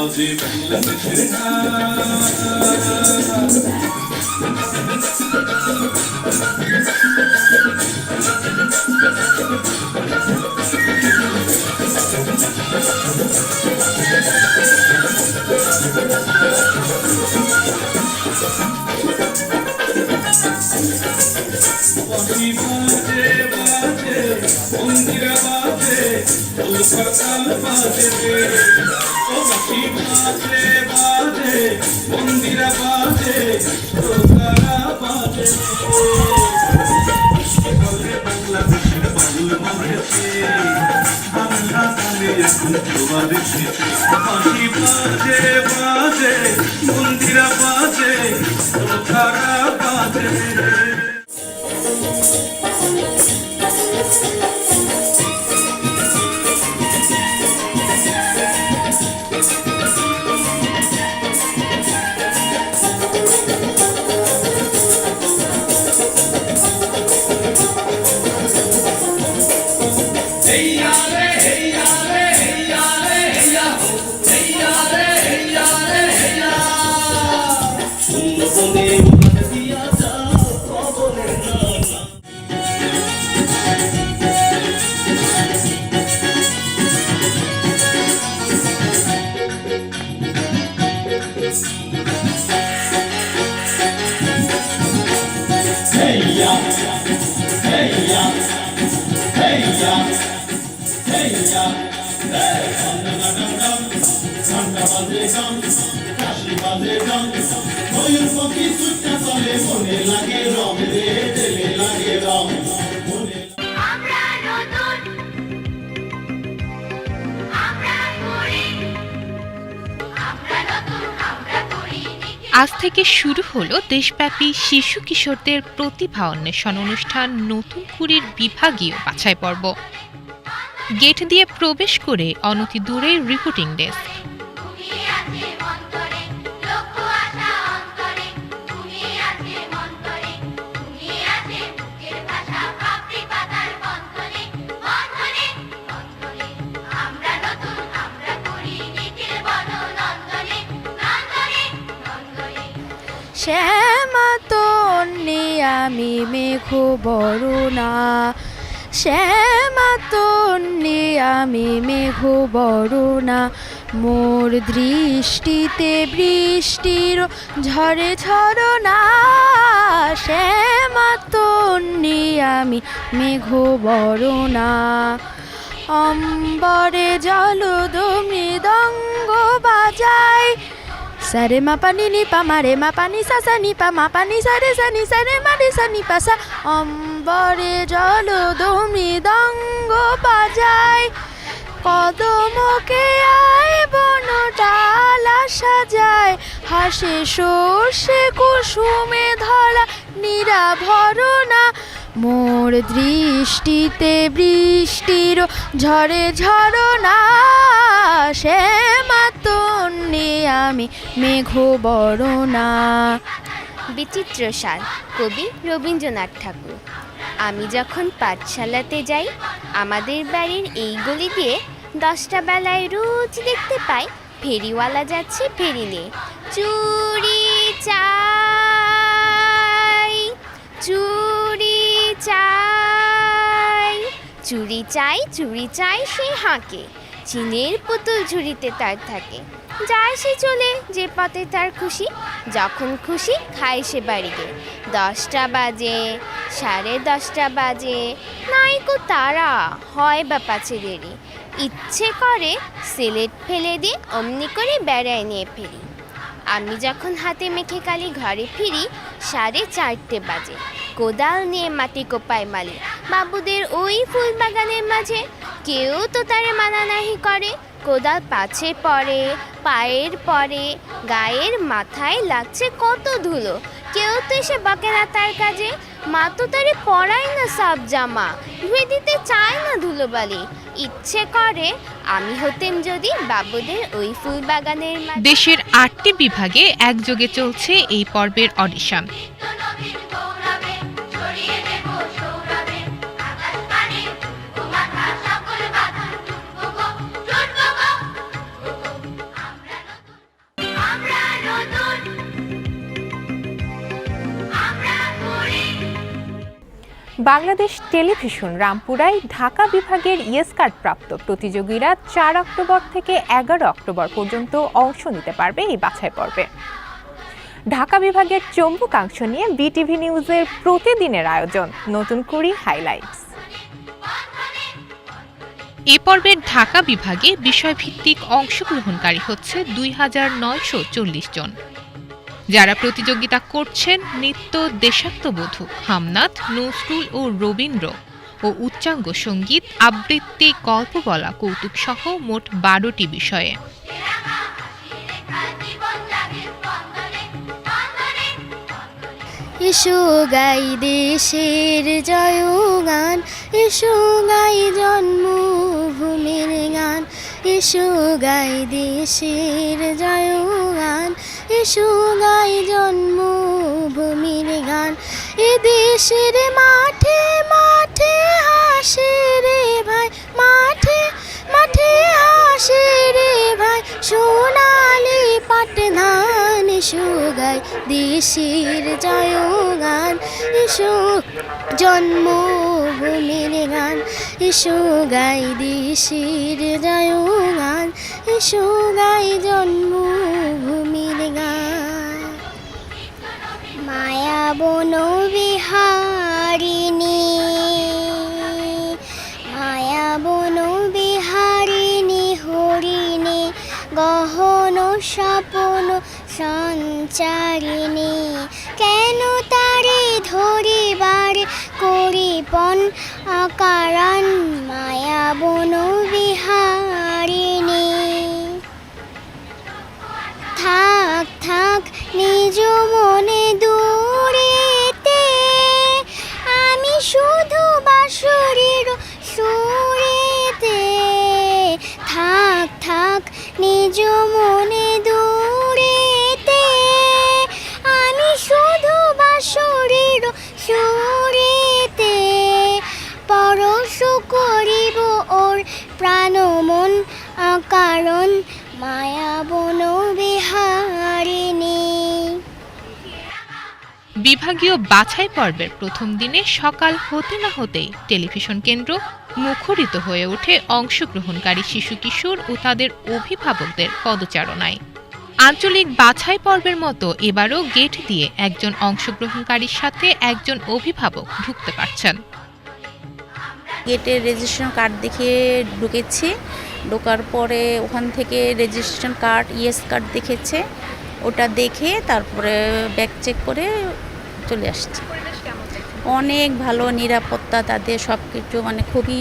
বাজে বাংলাদেশের বাজে বাজে মন্দিরা বাজে করতাল বাজে ও বাঁশি বাজে বাজে মন্দিরা বাজে ঢোলকারা বাজে বাংলাদেশের বাংলা মাঝেছে বাংলা গানে এখন জোয়ার পাখি বাজে বাজে আজ থেকে শুরু হলো দেশব্যাপী শিশু কিশোরদের প্রতিভা অন্বেষণ অনুষ্ঠান নতুন কুড়ির বিভাগীয় বাছাই পর্ব গেট দিয়ে প্রবেশ করে অনতি দূরে রিপোর্টিং ডেস্ক। শ্যামা তন্নি, আমি মেঘ বরুণা। শ্যামা তন্নি, আমি মেঘ বরুণা। মোর দৃষ্টিতে বৃষ্টির ঝরে ঝরনা। শ্যামা তন্নি, আমি মেঘ বরুণা। অম্বরে জলদ দঙ্গ বাজায়। সারে মা পানি নি পা মা মা পানি সা সা নি পা মা পানি সা রে সা নি সা রে মা রে সা নি পা সা অম্বরে জল মৃদঙ্গ বাজায় কদমকে আয় বন ডালা সাজায় হাসে সর্ষে কুসুমে ধরা নিরাভরণা মোর দৃষ্টিতে বৃষ্টির ঝরে ঝরনা শ্যামা তন্নি আমি মেঘ বরণা বিচিত্র সাল কবি রবীন্দ্রনাথ ঠাকুর। আমি যখন পাঠশালাতে যাই, আমাদের বাড়ির এই গলি দিয়ে দশটা বেলায় রোজ দেখতে পাই, ফেরিওয়ালা যাচ্ছে ফেরি নিয়ে চুরি চাই, চুরি চাই। চুরি চাই চুরি চাই, সে হাঁকে। চিনের পুতুল ঝুড়িতে তার থাকে। যায় সে চলে যে পথে তার খুশি। যখন খুশি খায় সে বাড়িতে। দশটা বাজে, সাড়ে দশটা বাজে। নাইকো তারা, হয় বা পাছে দেরি ইচ্ছে করে সিলেট ফেলে দিয়ে অমনি করে বেড়ায় নিয়ে ফেরি। আমি যখন হাতে মেখে কালি ঘরে ফিরি, সাড়ে চারটে বাজে। কোদাল নিয়ে মাটি কোপায় মালি। বাবুদের ওই ফুল বাগানের মাঝে কেউ তো তারে মানা নাহি করে। কোদাল পাছে পড়ে, পায়ের পরে গায়ের মাথায় লাগছে কত ধুলো। কেউ তো এসে বকে না তার কাজে, মা তো তারে পরায় না সাব জামা। ধুয়ে দিতে চায় না ধুলো ধুলোবালি ইচ্ছে করে, আমি হতেম যদি বাবুদের ওই ফুল বাগানের দেশের আটটি বিভাগে একযোগে চলছে এই পর্বের অডিশন। বাংলাদেশ টেলিভিশন রামপুরায় ঢাকা বিভাগের ইয়েস কার্ড প্রাপ্ত প্রতিযোগীরা চার অক্টোবর থেকে এগারো অক্টোবর পর্যন্ত অংশ নিতে পারবে এই বাছাই পর্বে। ঢাকা বিভাগের চম্বুকাংশ নিয়ে বিটিভি নিউজের প্রতিদিনের আয়োজন। নতুন কুড়ি হাইলাইটস। এ পর্বের ঢাকা বিভাগে বিষয়ভিত্তিক অংশগ্রহণকারী হচ্ছে দুই হাজার নয়শো চল্লিশ জন। যারা প্রতিযোগিতা করছেন, নৃত্য দেশাত্মবোধক হামনাথ, নজরুল ও রবীন্দ্র ও উচ্চাঙ্গ সংগীত, আবৃত্তি গল্প বলা কৌতুক সহ মোট বারোটি বিষয়ে। এসো গাই দেশের জয়গান এসো গাই জন্মভূমির গান এসো গাই দেশের জয়গান এসো গাই জন্মভূমির গান। এ দেশের মাঠে মাঠে হাসে রে ভাই, মাঠে মাঠে হাসে রে ভাই। সোনালি পাটনা এসো গাই দেশের জয়গান, এসো জন্মভূমির গান, এসো গাই দেশের জয়গান, এসো গাই জন্মভূমির গান। মায়া বন বিহারিণী, মায়া বন বিহারিণী, হরিণী, গহন স্বপন সঞ্চারিণী কেন তারে ধরিবার করিপন আকারান বিভাগীয় বাছাই পর্বের প্রথম দিনে সকাল হতে না হতেই টেলিভিশন কেন্দ্র মুখরিত হয়ে ওঠে অংশগ্রহণকারী শিশু কিশোর ও তাদের অভিভাবকদের পদচারণায়। আঞ্চলিক বাছাই পর্বের মতো এবারও গেট দিয়ে একজন অংশগ্রহণকারীর সাথে একজন অভিভাবক ঢুকতে পারছেন। গেটের রেজিস্ট্রেশন কার্ড দেখিয়ে ঢুকেছি। ঢোকার পরে ওখান থেকে রেজিস্ট্রেশন কার্ড ইয়েস কার্ড দেখেছে। ওটা দেখে তারপরে ব্যাক চেক করে চলে আসছে। অনেক ভালো নিরাপত্তা তাদের সব কিছু মানে খুবই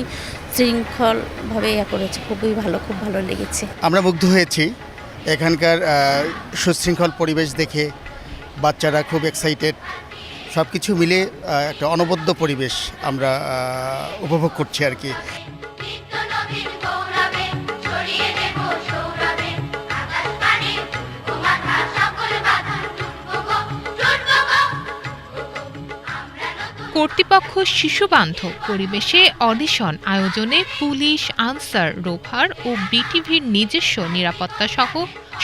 শৃঙ্খলভাবে ইয়ে করেছে, খুবই ভালো, খুব ভালো লেগেছে। আমরা মুগ্ধ হয়েছি এখানকার সুশৃঙ্খল পরিবেশ দেখে, বাচ্চারা খুব এক্সাইটেড সব কিছু মিলে একটা অনবদ্য পরিবেশ আমরা উপভোগ করছি আর কি। কর্তৃপক্ষ শিশুবান্ধব পরিবেশে অডিশন আয়োজনে পুলিশ, আনসার, রোভার ও বিটিভির নিজস্ব নিরাপত্তা সহ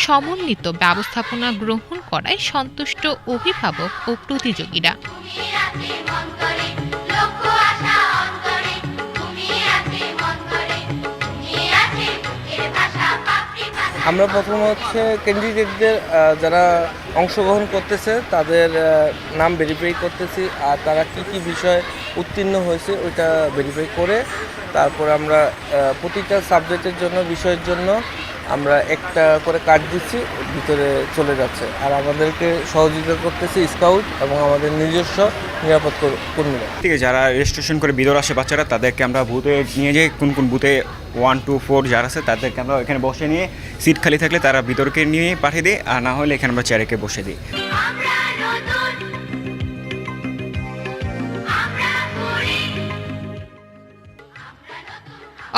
সমন্বিত ব্যবস্থাপনা গ্রহণ করায় সন্তুষ্ট অভিভাবক ও প্রতিযোগীরা। আমরা প্রথম হচ্ছে ক্যান্ডিডেটদের যারা অংশগ্রহণ করতেছে, তাদের নাম ভেরিফাই করতেছি, আর তারা কি কি বিষয় উত্তীর্ণ হয়েছে ওইটা ভেরিফাই করে তারপর আমরা প্রতিটা সাবজেক্টের জন্য, বিষয়ের জন্য আমরা একটা করে কার্ড দিচ্ছি ভিতরে চলে যাচ্ছে। আর আমাদেরকে সহযোগিতা করতেছে স্কাউট এবং আমাদের নিজস্ব নিরাপদ কর্মীরা। ঠিক আছে যারা রেজিস্ট্রেশন করে বিদর আসে বাচ্চারা তাদেরকে আমরা বুথে নিয়ে যাই। কোন কোন বুথে ওয়ান টু ফোর যারা আছে তাদেরকে আমরা এখানে বসে নিয়ে সিট খালি থাকলে তারা ভিতরকে নিয়ে পাঠিয়ে দিই আর না হলে এখানে আমরা চেয়ারেকে বসে দিই।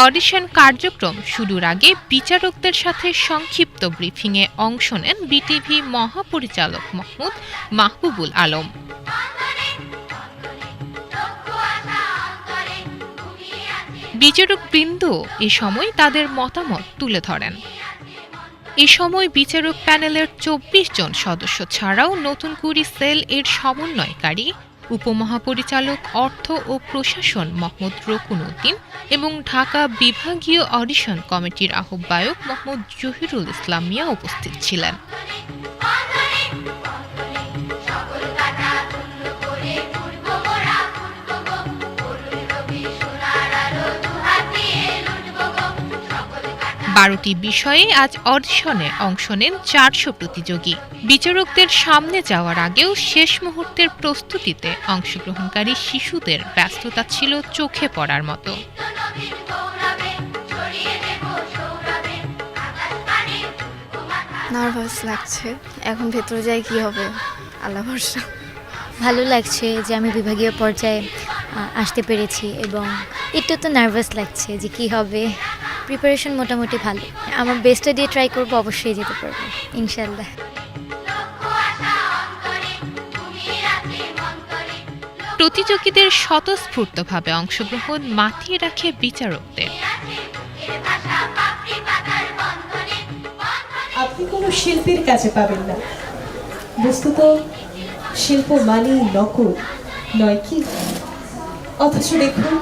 অডিশন কার্যক্রম শুরুর আগে বিচারকদের সাথে সংক্ষিপ্ত ব্রিফিংয়ে অংশ নেন বিটিভি মহাপরিচালক মাহমুদ মাহবুবুল আলম। লক্ষ্য আশা অন্তরে তুমি আছে বিচারক বৃন্দ এ সময় তাদের মতামত তুলে ধরেন। এ সময় বিচারক প্যানেলের চব্বিশ জন সদস্য ছাড়াও নতুন কুড়ি সেল এর সমন্বয়কারী উপমহাপরিচালক, অর্থ ও প্রশাসন মোহাম্মদ রকুন উদ্দিন এবং ঢাকা বিভাগীয় অডিশন কমিটির আহ্বায়ক মোহাম্মদ জহিরুল ইসলাম মিয়া উপস্থিত ছিলেন। বারোটি বিষয়ে আজ অডিশনে অংশ নেন চারশো প্রতিযোগী। বিচারকদের সামনে যাওয়ার আগেও শেষ মুহূর্তের প্রস্তুতিতে অংশগ্রহণকারী শিশুদের ব্যস্ততা ছিল চোখে পড়ার মতো। নার্ভাস লাগছে। এখন ভেতরে যাই কি হবে? আল্লাহ ভরসা। ভালো লাগছে যে আমি বিভাগীয় পর্যায়ে আসতে পেরেছি এবং একটু তো নার্ভাস লাগছে যে কি হবে। প্রিপারেশন মোটামুটি ভালো। আমার বেস্টটা দিয়ে ট্রাই করব অবশ্যই যেতে পারব ইনশাল্লাহ প্রতিযোগীদের স্বতঃস্ফূর্তভাবে অংশগ্রহণ মাতিয়ে রাখে বিচারকদের। আছে বুকের ভাষা পাপড়ি পাতার বন্ধনে বন্ধনে আপনি কোনো শিল্পীর কাছে পাবেন না। বস্তুত শিল্প মানেই নকল নয় কি? অথচ দেখুন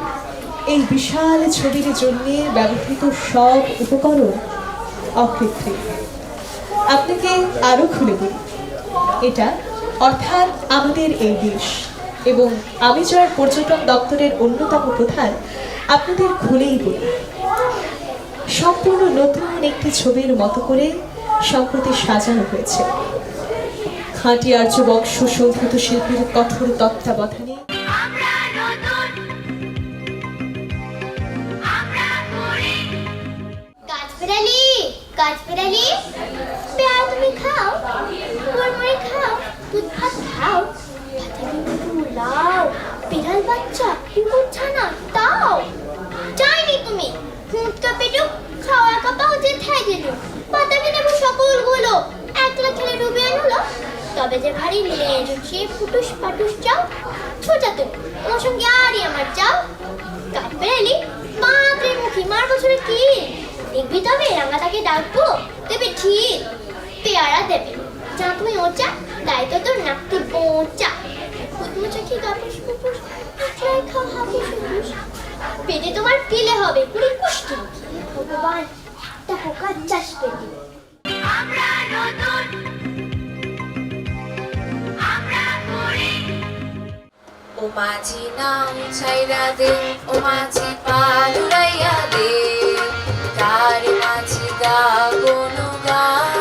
এই বিশাল ছবির জন্য ব্যবহৃত সব উপকরণ অকৃত্রিম। আপনাকে আরও খুলে বলি, এটা অর্থাৎ আমাদের এই দেশ এবং আমি জয়ের পর্যটন দপ্তরের অন্যতম প্রধান, আপনাদের খুলেই বলি। সম্পূর্ণ নতুন একটি ছবির মতো করে সম্প্রতি সাজানো হয়েছে। খাঁটি আর্য বংশ শোভিত শিল্পীর কঠোর তত্ত্বাবধানে গাছ বেড়ালি। পেয়ারা তুমি খাও। মুড়মুড়ি খাও, দুধ ভাত খাও। ভাতে একটু লাও বিড়াল বাচ্চা কুকুর ছানা, তাও। চাইনি তুমি। হুঁটকা পেটুক খাওয়া কাপা হচ্ছে ঠাই দিল। পাতাকে নেব সকলগুলো। একলা খেলে ডুবে আনলো। তবে যে ভারী উঠিয়ে ফুটুস পাটুস চাও। ছোটা তুমি তোমার সঙ্গে আরই আমার চাও। কাঠ বেড়ালি মাত্রে মুখি মার বছরে কি? দেখবি তবে? রাঙা তাকে ডাকবো। দেবে ঠিক। পেয়ারা দেবে। যা তুমি ওচা গায়ে তো তোর নাকটি বোচা আমরা ও মাঝি নাও ছাইরা দে, ও মাঝি পালুরাইয়া দে। মাঝি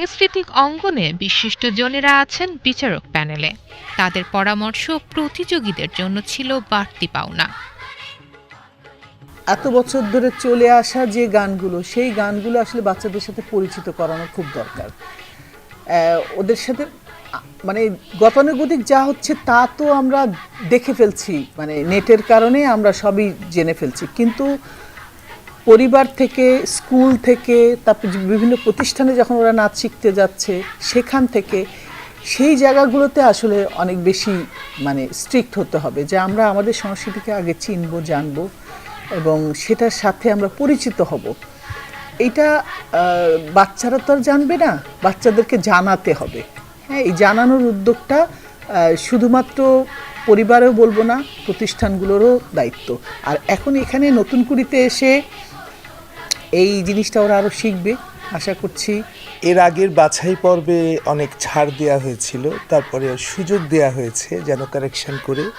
সাংস্কৃতিক অঙ্গনে বিশিষ্টজনেরা আছেন বিচারক প্যানেলে। তাদের পরামর্শ প্রতিযোগীদের জন্য ছিল বাড়তি পাওনা। এত বছর ধরে চলে আসা যে গানগুলো, সেই গানগুলো আসলে বাচ্চাদের সাথে পরিচিত করানো খুব দরকার। ওদের সাথে মানে গতানুগতিক যা হচ্ছে তা তো আমরা দেখে ফেলছি মানে নেটের কারণে আমরা সবই জেনে ফেলছি। কিন্তু পরিবার থেকে, স্কুল থেকে, তারপর বিভিন্ন প্রতিষ্ঠানে যখন ওরা নাচ শিখতে যাচ্ছে, সেখান থেকে সেই জায়গাগুলোতে আসলে অনেক বেশি মানে স্ট্রিক্ট হতে হবে যে আমরা আমাদের সংস্কৃতিকে আগে চিনব, জানব এবং সেটার সাথে আমরা পরিচিত হব। এটা বাচ্চারা তো আর জানবে না, বাচ্চাদেরকে জানাতে হবে। হ্যাঁ এই জানানোর উদ্যোগটা শুধুমাত্র পরিবারেও বলব না, প্রতিষ্ঠানগুলোরও দায়িত্ব। আর এখন এখানে নতুন কুড়িতে এসে এই জিনিসটা ওরা আরও শিখবে, আশা করছি। এর আগের বাছাই পর্বে অনেক ছাড় দেওয়া হয়েছিল, তারপরে সুযোগ দেওয়া হয়েছে যেন কারেকশন করে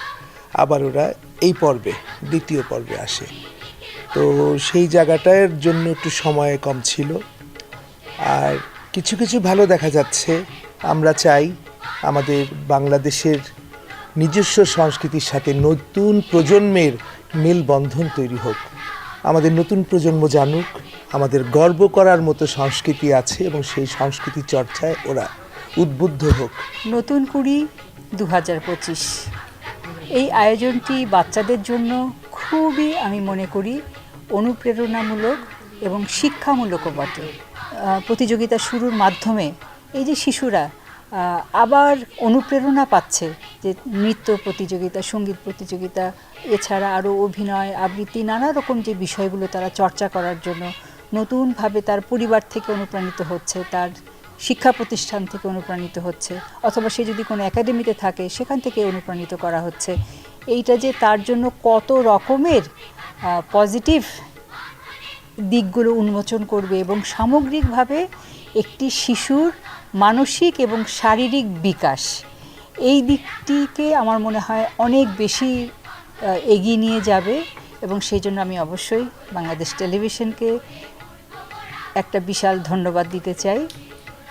আবার ওরা এই পর্বে, দ্বিতীয় পর্বে আসে। তো সেই জায়গাটার জন্য একটু সময় কম ছিল। আর কিছু কিছু ভালো দেখা যাচ্ছে। আমরা চাই আমাদের বাংলাদেশের নিজস্ব সংস্কৃতির সাথে নতুন প্রজন্মের মেলবন্ধন তৈরি হোক। আমাদের নতুন প্রজন্ম জানুক, আমাদের গর্ব করার মতো সংস্কৃতি আছে এবং সেই সংস্কৃতি চর্চায় ওরা উদ্বুদ্ধ হোক। নতুন কুড়ি দু এই আয়োজনটি বাচ্চাদের জন্য খুবই, আমি মনে করি, অনুপ্রেরণামূলক এবং শিক্ষামূলকও বটে। প্রতিযোগিতা শুরুর মাধ্যমে এই যে শিশুরা আবার অনুপ্রেরণা পাচ্ছে যে নৃত্য প্রতিযোগিতা, সংগীত প্রতিযোগিতা, এছাড়া আরও অভিনয়, আবৃত্তি, নানা রকম যে বিষয়গুলো তারা চর্চা করার জন্য নতুনভাবে তার পরিবার থেকে অনুপ্রাণিত হচ্ছে, তার শিক্ষা প্রতিষ্ঠান থেকে অনুপ্রাণিত হচ্ছে, অথবা সে যদি কোনো একাডেমিতে থাকে, সেখান থেকে অনুপ্রাণিত করা হচ্ছে। এইটা যে তার জন্য কত রকমের পজিটিভ দিকগুলো উন্মোচন করবে এবং সামগ্রিকভাবে একটি শিশুর মানসিক এবং শারীরিক বিকাশ। এই দিকটিকে আমার মনে হয় অনেক বেশি এগিয়ে নিয়ে যাবে এবং সেই জন্য আমি অবশ্যই বাংলাদেশ টেলিভিশনকে একটা বিশাল ধন্যবাদ দিতে চাই।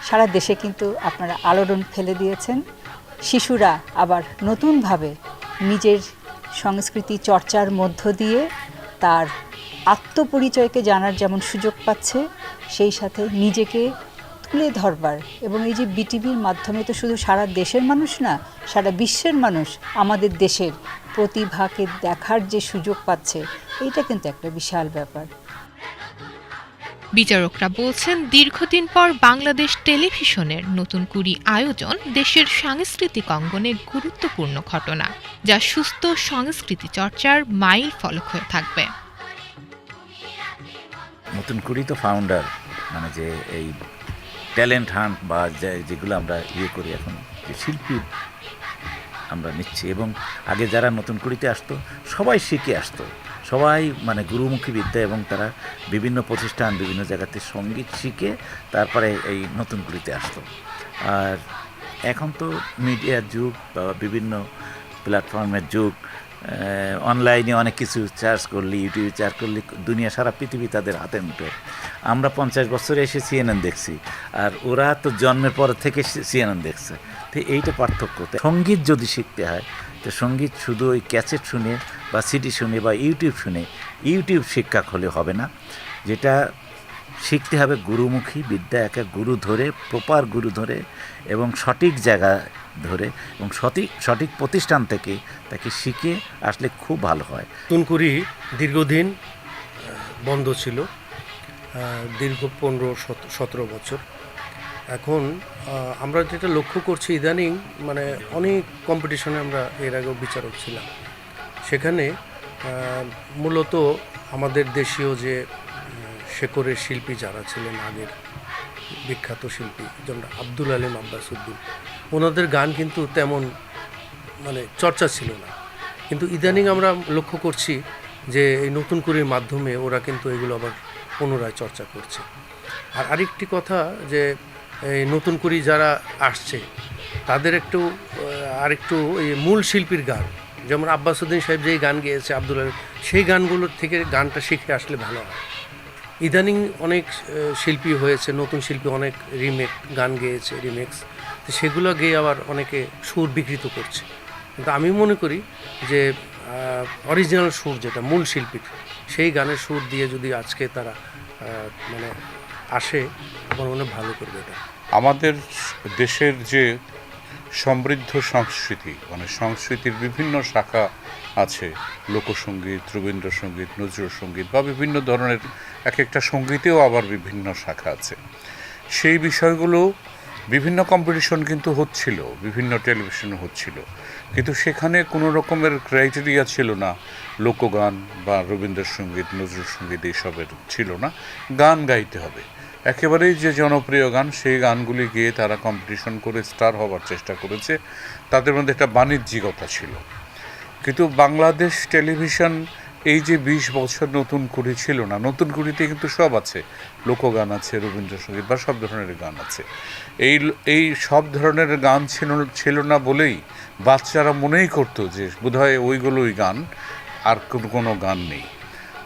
সারা দেশে কিন্তু আপনারা আলোড়ন ফেলে দিয়েছেন। শিশুরা আবার নতুনভাবে নিজের সংস্কৃতি চর্চার মধ্য দিয়ে তার আত্মপরিচয়কে জানার যেমন সুযোগ পাচ্ছে, সেই সাথে নিজেকে তুলে ধরবার। এবং এই যে বিটিভির মাধ্যমে তো শুধু সারা দেশের মানুষ না সারা বিশ্বের মানুষ আমাদের দেশের প্রতিভাকে দেখার যে সুযোগ পাচ্ছে এইটা কিন্তু একটা বিশাল ব্যাপার। বিচারকরা বলছেন দীর্ঘদিন পর বাংলাদেশ টেলিভিশনের নতুন কুড়ি আয়োজন দেশের সাংস্কৃতিক অঙ্গনে গুরুত্বপূর্ণ ঘটনা যা সুস্থ সংস্কৃতি চর্চার মাইল ফলক হয়ে থাকবে। নতুন কুড়ি তো ফাউন্ডার মানে যে এই ট্যালেন্ট হান্ট বা যেগুলো আমরা ইয়ে করি এখন, যে শিল্পী আমরা নিচ্ছি। এবং আগে যারা নতুন কুড়িতে আসতো, সবাই শিখে আসতো। সবাই মানে গুরুমুখী বিদ্যা এবং তারা বিভিন্ন প্রতিষ্ঠান, বিভিন্ন জায়গাতে সংগীত শিখে তারপরে এই নতুন কুড়িতে আসতো। আর এখন তো মিডিয়ার যুগ বা বিভিন্ন প্ল্যাটফর্মের যুগ অনলাইনে অনেক কিছু চার্জ করলি ইউটিউবে চার্জ করলি, দুনিয়া সারা পৃথিবী তাদের হাতের মুঠো। আমরা পঞ্চাশ বছরে এসে সিএনএন দেখছি, আর ওরা তো জন্মের পর থেকে সিএনএন দেখছে। তো এইটা পার্থক্য। সংগীত যদি শিখতে হয়, তো সংগীত শুধু ওই ক্যাসেট শুনে বা সিডি শুনে বা ইউটিউব শুনে ইউটিউব শিক্ষা হলে হবে না। যেটা শিখতে হবে গুরুমুখী বিদ্যা, একা গুরু ধরে প্রপার গুরু ধরে এবং সঠিক জায়গা ধরে এবং সঠিক সঠিক প্রতিষ্ঠান থেকে তাকে শিখে আসলে খুব ভালো হয়। তুনকুরি দীর্ঘদিন বন্ধ ছিল দীর্ঘ পনেরো সতেরো বছর। এখন আমরা যেটা লক্ষ্য করছি ইদানিং মানে অনেক কম্পিটিশনে আমরা এর আগেও বিচারক ছিলাম। সেখানে মূলত আমাদের দেশীয় যে শেকরের শিল্পী যারা ছিলেন আগের বিখ্যাত শিল্পী, যেমন আব্দুল আলিম আব্বাস উদ্দিন ওনাদের গান কিন্তু তেমন মানে চর্চা ছিল না। কিন্তু ইদানিং আমরা লক্ষ্য করছি যে এই নতুন কুড়ির মাধ্যমে ওরা কিন্তু এগুলো আবার পুনরায় চর্চা করছে। আর আরেকটি কথা যে, এই নতুন কুড়ি যারা আসছে, তাদের একটু আরেকটু এই মূল শিল্পীর গান, যেমন আব্বাসুদ্দিন সাহেব যেই গান গেয়েছে আব্দুল সেই গানগুলোর থেকে গানটা শিখে আসলে ভালো হয়। ইদানিং অনেক শিল্পী হয়েছে, নতুন শিল্পী অনেক রিমেক গান গেয়েছে রিমেক্স তো সেগুলো গেয়ে আবার অনেকে সুর বিকৃত করছে। কিন্তু আমি মনে করি যে অরিজিনাল সুর যেটা, মূল শিল্পীর, সেই গানের সুর দিয়ে যদি আজকে তারা মানে আসে, আমার মনে ভালো করবে এটা। আমাদের দেশের যে সমৃদ্ধ সংস্কৃতি মানে সংস্কৃতির বিভিন্ন শাখা আছে লোকসঙ্গীত রবীন্দ্রসঙ্গীত নজরুলসঙ্গীত বা বিভিন্ন ধরনের এক একটা সঙ্গীতেও আবার বিভিন্ন শাখা আছে। সেই বিষয়গুলো বিভিন্ন কম্পিটিশন কিন্তু হচ্ছিল, বিভিন্ন টেলিভিশনে হচ্ছিল। কিন্তু সেখানে কোনো রকমের ক্রাইটেরিয়া ছিল না। লোকগান বা রবীন্দ্রসঙ্গীত নজরুল সংগীত এইসবের ছিল না। গান গাইতে হবে। একেবারেই যে জনপ্রিয় গান, সেই গানগুলি গিয়ে তারা কম্পিটিশন করে স্টার হওয়ার চেষ্টা করেছে। তাদের মধ্যে একটা বাণিজ্যিকতা ছিল। কিন্তু বাংলাদেশ টেলিভিশন এই যে বিশ বছর নতুন কুড়ি ছিল না, নতুন কুড়িতে কিন্তু সব আছে। লোকগান আছে, রবীন্দ্রসঙ্গীত বা সব ধরনের গান আছে। এই এই সব ধরনের গান ছিল ছিল না বলেই বাচ্চারা মনেই করতো যে বোধহয় ওইগুলোই গান, আর কোনো গান নেই।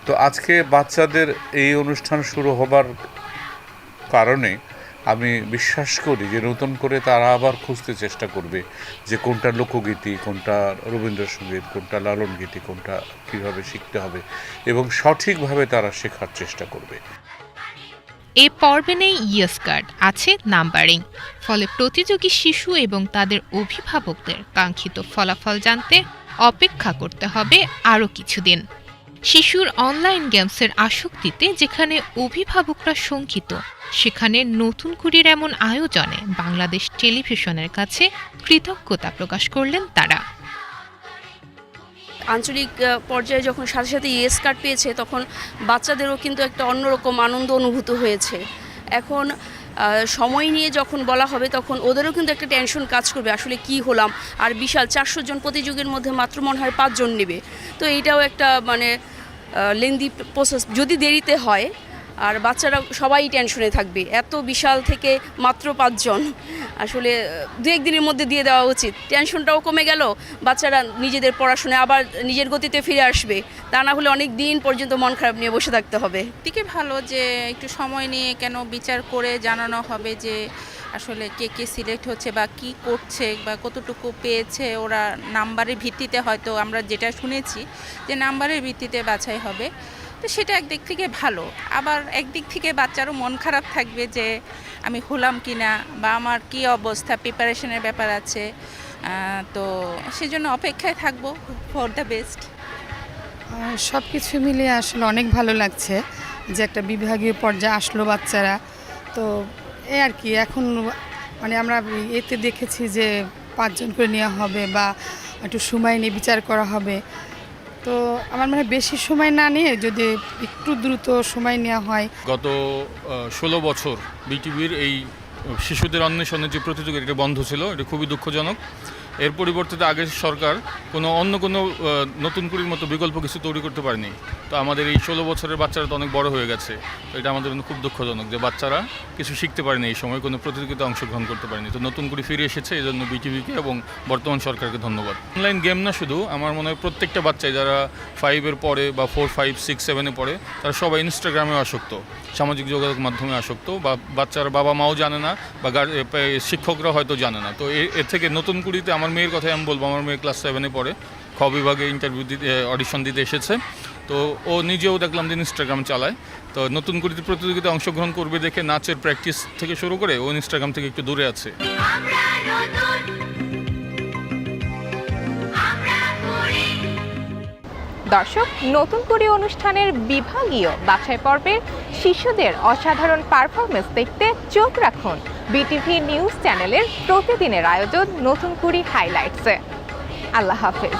তো আজকে বাচ্চাদের এই অনুষ্ঠান শুরু হবার কারণে আমি বিশ্বাস করি যে নতুন করে তারা আবার খুঁজতে চেষ্টা করবে যে কোনটা লোকগীতি, কোনটা রবীন্দ্রসঙ্গীত, কোনটা লালন গীতি কোনটা কীভাবে শিখতে হবে এবং সঠিকভাবে তারা শেখার চেষ্টা করবে। এ পর্বে নেই ইয়েস কার্ড, আছে নাম্বারিং। ফলে প্রতিযোগী শিশু এবং তাদের অভিভাবকদের কাঙ্ক্ষিত ফলাফল জানতে অপেক্ষা করতে হবে আরও কিছুদিন। শিশুর অনলাইন গেমসের আসক্তিতে যেখানে অভিভাবকরা শঙ্কিত, সেখানে নতুন কুড়ির এমন আয়োজনে বাংলাদেশ টেলিভিশনের কাছে কৃতজ্ঞতা প্রকাশ করলেন তারা। আঞ্চলিক পর্যায়ে যখন সাথে সাথে ইয়েস কার্ড পেয়েছে, তখন বাচ্চাদেরও কিন্তু একটা অন্যরকম আনন্দ অনুভূত হয়েছে। এখন সময় নিয়ে যখন বলা হবে, তখন ওদেরও কিন্তু একটা টেনশন কাজ করবে, আসলে কি হলাম? আর বিশাল চারশো জন প্রতিযোগীর মধ্যে মাত্র মনে হয় পাঁচজন নেবে। তো এইটাও একটা মানে লেন্দি প্রসেস যদি দেরিতে হয়, আর বাচ্চারা সবাই টেনশনে থাকবে, এত বিশাল থেকে মাত্র পাঁচজন, আসলে দু একদিনের মধ্যে দিয়ে দেওয়া উচিত। টেনশনটাও কমে গেল, বাচ্চারা নিজেদের পড়াশোনায় আবার নিজের গতিতে ফিরে আসবে। তা না হলে অনেক দিন পর্যন্ত মন খারাপ নিয়ে বসে থাকতে হবে। ঠিকই ভালো যে, একটু সময় নিয়ে কেন বিচার করে জানানো হবে যে আসলে কে কে সিলেক্ট হচ্ছে বা কি করছে বা কতটুকু পেয়েছে, ওরা নাম্বারের ভিত্তিতে হয়তো আমরা যেটা শুনেছি যে নাম্বারের ভিত্তিতে বাছাই হবে। তো সেটা একদিক থেকে ভালো। আবার একদিক থেকে বাচ্চারও মন খারাপ থাকবে যে আমি হলাম কি না বা আমার কি অবস্থা প্রিপারেশনের ব্যাপার আছে। তো সেজন্য অপেক্ষায় থাকব ফর দ্য বেস্ট সব কিছু মিলিয়ে আসলে অনেক ভালো লাগছে যে একটা বিভাগীয় পর্যায়ে আসলো বাচ্চারা। তো এই আর কি, এখন মানে আমরা এতে দেখেছি যে পাঁচজন করে নেওয়া হবে বা একটু সময় নিয়ে বিচার করা হবে। তো আমার মনে হয় বেশি সময় না নিয়ে যদি একটু দ্রুত সময় নেওয়া হয়। গত ষোলো বছর বিটিভির এই শিশুদের অন্বেষণের যে প্রতিযোগিতা, এটা বন্ধ ছিল, এটা খুবই দুঃখজনক। এর পরিবর্তে আগের সরকার কোনো অন্য কোনো নতুন কুড়ির মতো বিকল্প কিছু তৈরি করতে পারেনি। তো আমাদের এই ষোলো বছরের বাচ্চারা তো অনেক বড় হয়ে গেছে। তো এটা আমাদের জন্য খুব দুঃখজনক যে বাচ্চারা কিছু শিখতে পারেনি এই সময়, কোনো প্রতিযোগিতায় অংশগ্রহণ করতে পারেনি। তো নতুন করে ফিরে এসেছে এই জন্য বিটিভিকে এবং বর্তমান সরকারকে ধন্যবাদ। অনলাইন গেম না শুধু, আমার মনে হয় প্রত্যেকটা বাচ্চাই, যারা ফাইভের পরে বা ফোর ফাইভ সিক্স সেভেনে পড়ে, তারা সবাই ইনস্টাগ্রামে আসক্ত। সামাজিক যোগাযোগ মাধ্যমে আসক্ত, বা বাচ্চার বাবা মাও জানে না, বা শিক্ষকরা হয়তো জানে না। তো এর থেকে নতুন কুড়িতে আমার মেয়ের কথাই আমি বলব, আমার মেয়ে ক্লাস সেভেনে পড়ে, খ বিভাগে ইন্টারভিউ দিতে অডিশন দিতে এসেছে। তো ও নিজেও দেখলাম যে ইনস্টাগ্রাম চালায়। তো নতুন কুড়িতে প্রতিযোগিতায় অংশগ্রহণ করবে দেখে নাচের প্র্যাকটিস থেকে শুরু করে ও ইনস্টাগ্রাম থেকে একটু দূরে আছে। দর্শক, নতুন করে অনুষ্ঠানের বিভাগীয় বাছাই পর্বের শিশুদের অসাধারণ পারফরমেন্স দেখতে চোখ রাখুন বিটিভি নিউজ চ্যানেলের প্রতিদিনের আয়োজন নতুন কুড়ি হাইলাইটসে আল্লাহ হাফেজ।